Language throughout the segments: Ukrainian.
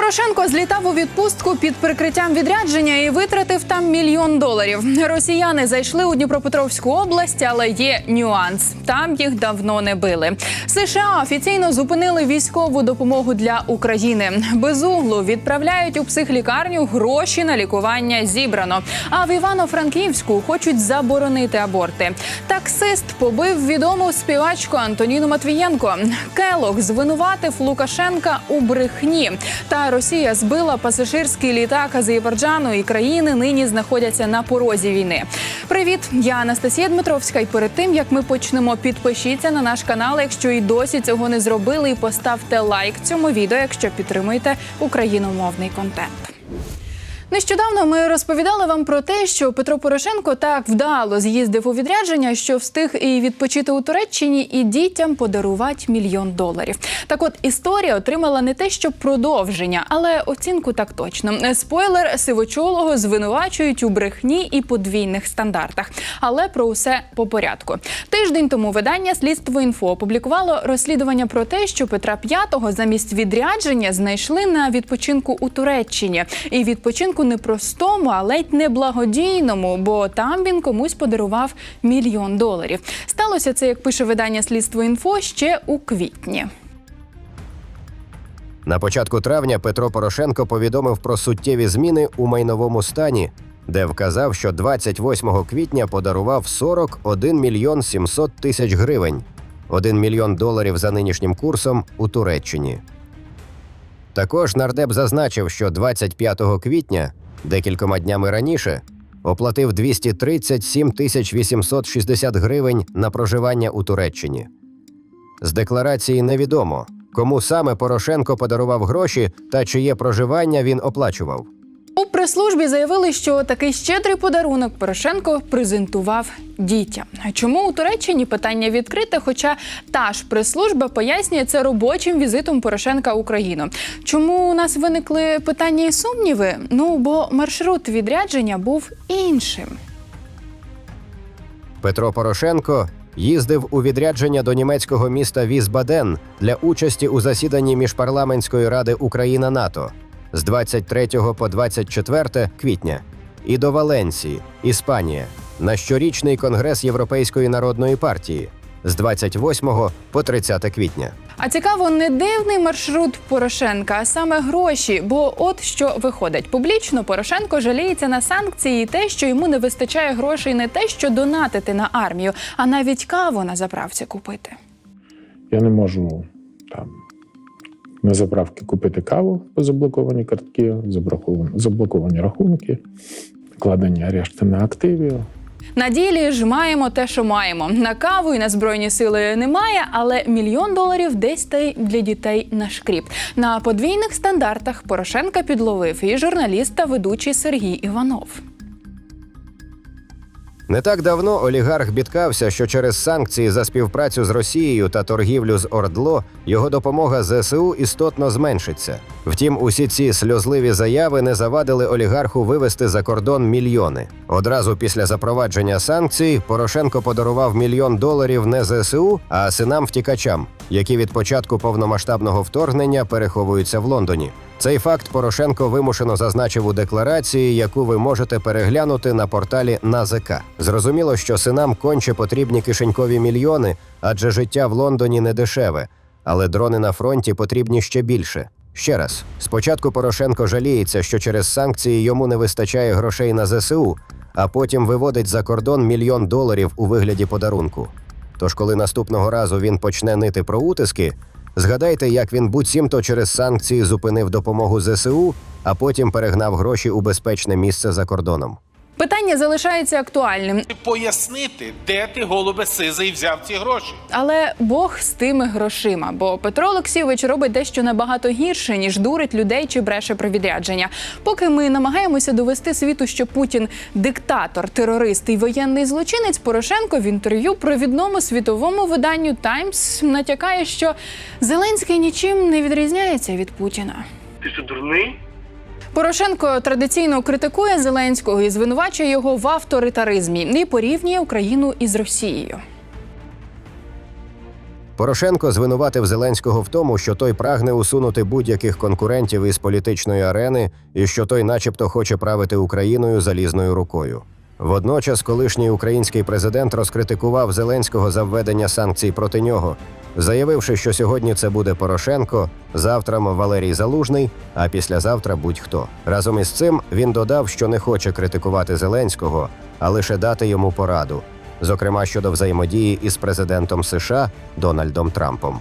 Порошенко злітав у відпустку під прикриттям відрядження і витратив там мільйон доларів. Росіяни зайшли у Дніпропетровську область, але є нюанс. Там їх давно не били. США офіційно зупинили військову допомогу для України. Без углу відправляють у психлікарню гроші на лікування зібрано. А в Івано-Франківську хочуть заборонити аборти. Таксист побив відому співачку Антоніну Матвієнко. Келок звинуватив Лукашенка у брехні. Та Росія збила пасажирський літак Азербайджану і країни нині знаходяться на порозі війни. Привіт, я Анастасія Дмитровська. І перед тим як ми почнемо, підпишіться на наш канал, якщо і досі цього не зробили, і поставте лайк цьому відео, якщо підтримуєте україномовний контент. Нещодавно ми розповідали вам про те, що Петро Порошенко так вдало з'їздив у відрядження, що встиг і відпочити у Туреччині, і дітям подарувати мільйон доларів. Так от історія отримала не те, що продовження, але оцінку так точно. Спойлер сивочолого звинувачують у брехні і подвійних стандартах. Але про усе по порядку. Тиждень тому видання Слідство інфо опублікувало розслідування про те, що Петра П'ятого замість відрядження знайшли на відпочинку у Туреччині. І відпочинку не простому, а ледь не благодійному, бо там він комусь подарував мільйон доларів. Сталося це, як пише видання Слідство інфо ще у квітні. На початку травня Петро Порошенко повідомив про суттєві зміни у майновому стані, де вказав, що 28 квітня подарував 41 мільйон 700 тисяч гривень, 1 мільйон доларів за нинішнім курсом у Туреччині. Також нардеп зазначив, що 25 квітня, декількома днями раніше, оплатив 237 тисяч 860 гривень на проживання у Туреччині. З декларації невідомо, кому саме Порошенко подарував гроші та чиє проживання він оплачував. Прес-службі заявили, що такий щедрий подарунок Порошенко презентував дітям. Чому у Туреччині питання відкрите? Хоча та ж прес-служба пояснює це робочим візитом Порошенка Україну. Чому у нас виникли питання і сумніви? Ну бо маршрут відрядження був іншим. Петро Порошенко їздив у відрядження до німецького міста Візбаден для участі у засіданні міжпарламентської ради Україна НАТО з 23 по 24 квітня і до Валенсії, Іспанія, на щорічний конгрес Європейської народної партії з 28 по 30 квітня. А цікаво, не дивний маршрут Порошенка, а саме гроші. Бо от що виходить публічно, Порошенко жаліється на санкції і те, що йому не вистачає грошей, не те, що донатити на армію, а навіть каву на заправці купити. Я не можу там на заправки купити каву заблоковані картки, заблоковані, рахунки, накладені арешти на активі. На ділі ж маємо те, що маємо. На каву і на збройні сили немає, але мільйон доларів десь та й для дітей на шкріп. На подвійних стандартах Порошенка підловив і журналіст та ведучий Сергій Іванов. Не так давно олігарх бідкався, що через санкції за співпрацю з Росією та торгівлю з Ордло його допомога ЗСУ істотно зменшиться. Втім, усі ці сльозливі заяви не завадили олігарху вивести за кордон мільйони. Одразу після запровадження санкцій Порошенко подарував мільйон доларів не ЗСУ, а синам втікачам, які від початку повномасштабного вторгнення переховуються в Лондоні. Цей факт Порошенко вимушено зазначив у декларації, яку ви можете переглянути на порталі НАЗК. Зрозуміло, що синам конче потрібні кишенькові мільйони, адже життя в Лондоні не дешеве, але дрони на фронті потрібні ще більше. Ще раз, спочатку Порошенко жаліється, що через санкції йому не вистачає грошей на ЗСУ, а потім виводить за кордон мільйон доларів у вигляді подарунку. Тож, коли наступного разу він почне нити про утиски, згадайте, як він буцімто через санкції зупинив допомогу ЗСУ, а потім перегнав гроші у безпечне місце за кордоном. Питання залишається актуальним, пояснити, де ти, голубе сизий, взяв ці гроші. але Бог з тими грошима. Бо Петро Олексійович робить дещо набагато гірше, ніж дурить людей чи бреше про відрядження. Поки ми намагаємося довести світу, що Путін диктатор, терорист і воєнний злочинець, Порошенко в інтерв'ю провідному світовому виданню Таймс натякає, що Зеленський нічим не відрізняється від Путіна. Ти що дурний? Порошенко традиційно критикує Зеленського і звинувачує його в авторитаризмі і порівнює Україну із Росією. Порошенко звинуватив Зеленського в тому, що той прагне усунути будь-яких конкурентів із політичної арени і що той, начебто, хоче правити Україною залізною рукою. Водночас, колишній український президент розкритикував Зеленського за введення санкцій проти нього, заявивши, що сьогодні це буде Порошенко, завтра Валерій Залужний, а післязавтра будь-хто. Разом із цим він додав, що не хоче критикувати Зеленського, а лише дати йому пораду, зокрема щодо взаємодії із президентом США Дональдом Трампом.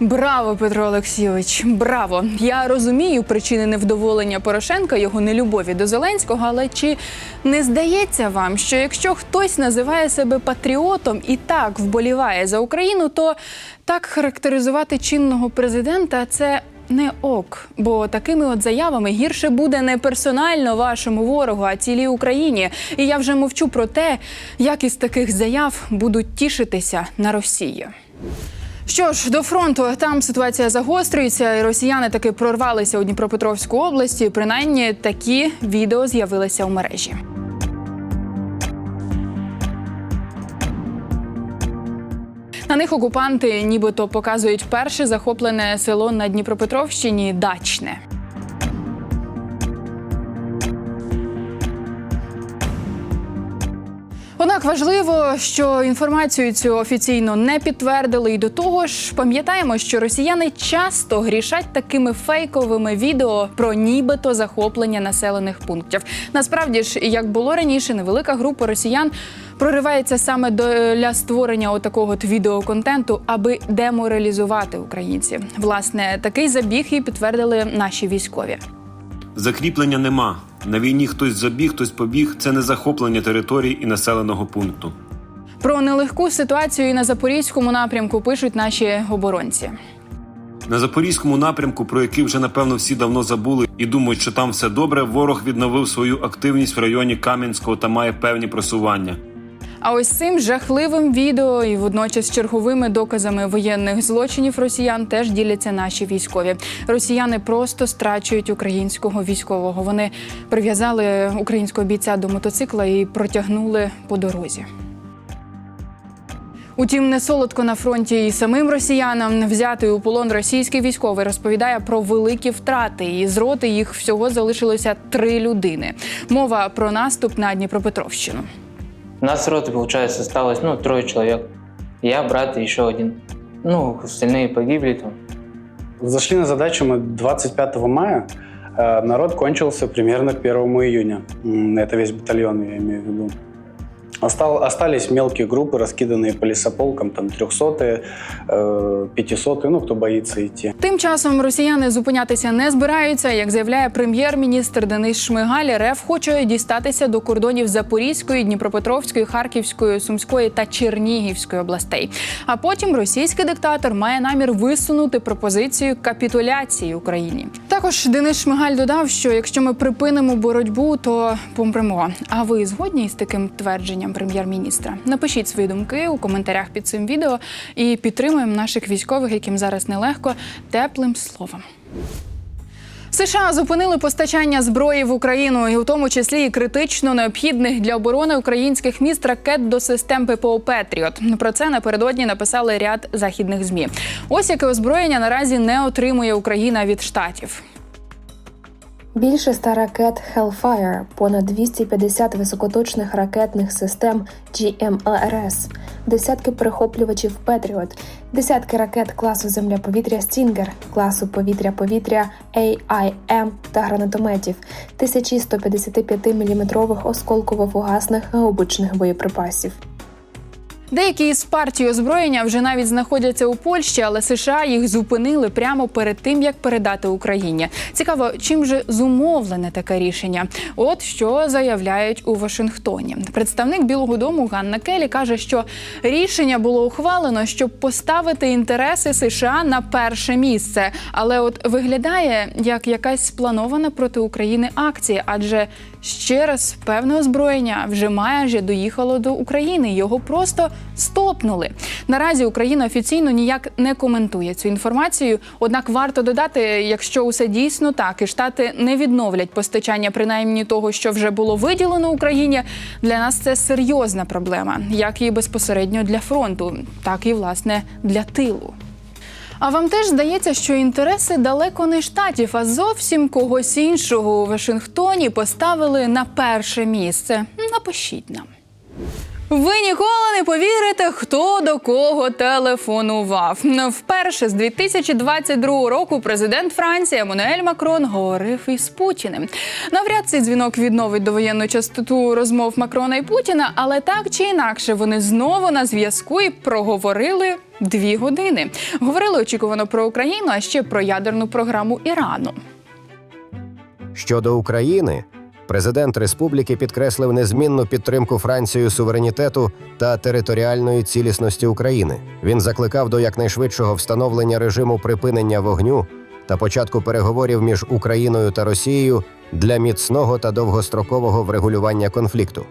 Браво, Петро Олексійович! Браво! Я розумію причини невдоволення Порошенка, його нелюбові до Зеленського. Але чи не здається вам, що якщо хтось називає себе патріотом і так вболіває за Україну, то так характеризувати чинного президента це не ок, бо такими от заявами гірше буде не персонально вашому ворогу, а цілій Україні. І я вже мовчу про те, як із таких заяв будуть тішитися на Росії. Що ж, до фронту там ситуація загострюється, і росіяни таки прорвалися у Дніпропетровську області. Принаймні такі відео з'явилися у мережі. На них окупанти нібито показують перше захоплене село на Дніпропетровщині Дачне. Важливо, що інформацію цю офіційно не підтвердили. І до того ж, пам'ятаємо, що росіяни часто грішать такими фейковими відео про нібито захоплення населених пунктів. Насправді ж, як було раніше, невелика група росіян проривається саме до- для створення отакого от відеоконтенту, аби деморалізувати українців. Власне, такий забіг і підтвердили наші військові. Закріплення нема. На війні хтось забіг, хтось побіг. Це не захоплення територій і населеного пункту. Про нелегку ситуацію і на запорізькому напрямку пишуть наші оборонці. На запорізькому напрямку, про який вже напевно всі давно забули і думають, що там все добре. Ворог відновив свою активність в районі Кам'янського та має певні просування. А ось цим жахливим відео і водночас черговими доказами воєнних злочинів росіян теж діляться наші військові. Росіяни просто страчують українського військового. Вони прив'язали українського бійця до мотоцикла і протягнули по дорозі. Утім, не солодко на фронті і самим росіянам взятий у полон російський військовий розповідає про великі втрати. І з роти їх всього залишилося три людини. Мова про наступ на Дніпропетровщину. У нас роты, получается, осталось, ну, трое человек. Я, брат и еще один. Ну, остальные погибли там. Зашли на задачу мы 25 мая. Э, Народ кончился примерно к 1 июня. Это весь батальон, я имею в виду. Остал, остались мелкие группы, раскиданные по лесополкам, там 300 500 ну, кто боится идти. Тим часом росіяни зупинятися не збираються. Як заявляє прем'єр-міністр Денис Шмигаль, РФ хоче дістатися до кордонів Запорізької, Дніпропетровської, Харківської, Сумської та Чернігівської областей. А потім російський диктатор має намір висунути пропозицію капітуляції Україні. Також Денис Шмигаль додав, що якщо ми припинимо боротьбу, то помремо. А ви згодні з таким твердженням прем'єр-міністра? Напишіть свої думки у коментарях під цим відео і підтримуємо наших військових, яким зараз нелегко, теплим словом. США зупинили постачання зброї в Україну, і у тому числі і критично необхідних для оборони українських міст ракет до систем ППО Петріот. Про це напередодні написали ряд західних змі. Ось яке озброєння наразі не отримує Україна від штатів. Більше ста ракет Hellfire, понад 250 високоточних ракетних систем GMLRS, десятки перехоплювачів Patriot, десятки ракет класу Земля-повітря Stinger, класу повітря-повітря AIM та гранатометів, тисячі 155-мм осколково-фугасних гаубичних боєприпасів. Деякі із партій озброєння вже навіть знаходяться у Польщі, але США їх зупинили прямо перед тим, як передати Україні. Цікаво, чим же зумовлене таке рішення? От що заявляють у Вашингтоні. Представник Білого Дому Ганна Келі каже, що рішення було ухвалено, щоб поставити інтереси США на перше місце. Але от виглядає як якась спланована проти України акція, адже ще раз певне озброєння вже майже доїхало до України. Його просто стопнули. Наразі Україна офіційно ніяк не коментує цю інформацію. Однак варто додати, якщо усе дійсно так, і штати не відновлять постачання, принаймні того, що вже було виділено Україні, для нас це серйозна проблема, як і безпосередньо для фронту, так і власне для тилу. А вам теж здається, що інтереси далеко не штатів, а зовсім когось іншого у Вашингтоні поставили на перше місце. Напишіть нам. Ви ніколи не повірите, хто до кого телефонував. Вперше з 2022 року президент Франції Еммануель Макрон говорив із Путіним. Навряд цей дзвінок відновить довоєнну частоту розмов Макрона і Путіна, але так чи інакше вони знову на зв'язку і проговорили дві години. Говорили очікувано про Україну, а ще про ядерну програму Ірану. Щодо України, президент республіки підкреслив незмінну підтримку Францією суверенітету та територіальної цілісності України. Він закликав до якнайшвидшого встановлення режиму припинення вогню та початку переговорів між Україною та Росією для міцного та довгострокового врегулювання конфлікту.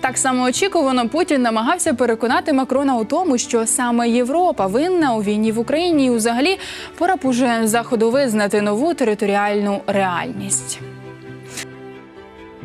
Так само очікувано Путін намагався переконати Макрона у тому, що саме Європа винна у війні в Україні, і взагалі пора уже заходу визнати нову територіальну реальність.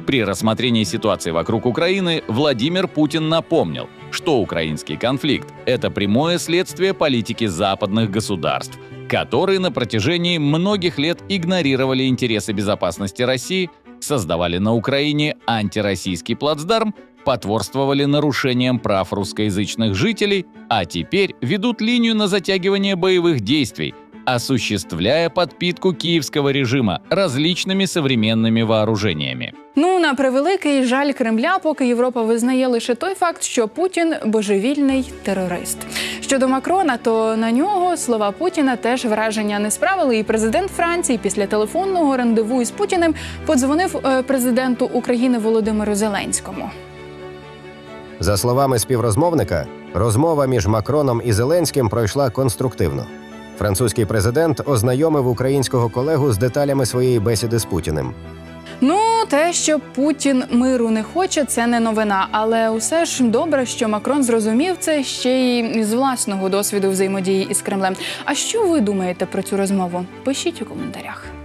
При рассмотрении ситуации вокруг Украины Владимир Путин напомнил, что украинский конфликт – это прямое следствие политики западных государств, которые на протяжении многих лет игнорировали интересы безопасности России, создавали на Украине антироссийский плацдарм, потворствовали нарушениям прав русскоязычных жителей, а теперь ведут линию на затягивание боевых действий, осуществляя подпитку киевского режима различными современными вооружениями. Ну на превеликий жаль Кремля, поки Європа визнає лише той факт, що Путін божевільний терорист. Щодо Макрона, то на нього слова Путіна теж враження не справили. І президент Франції після телефонного рандеву із Путіним подзвонив е, президенту України Володимиру Зеленському. За словами співрозмовника, розмова між Макроном і Зеленським пройшла конструктивно. Французький президент ознайомив українського колегу з деталями своєї бесіди з Путіним. Ну, те, що Путін миру не хоче, це не новина. Але усе ж добре, що Макрон зрозумів це ще й з власного досвіду взаємодії із Кремлем. А що ви думаєте про цю розмову? Пишіть у коментарях.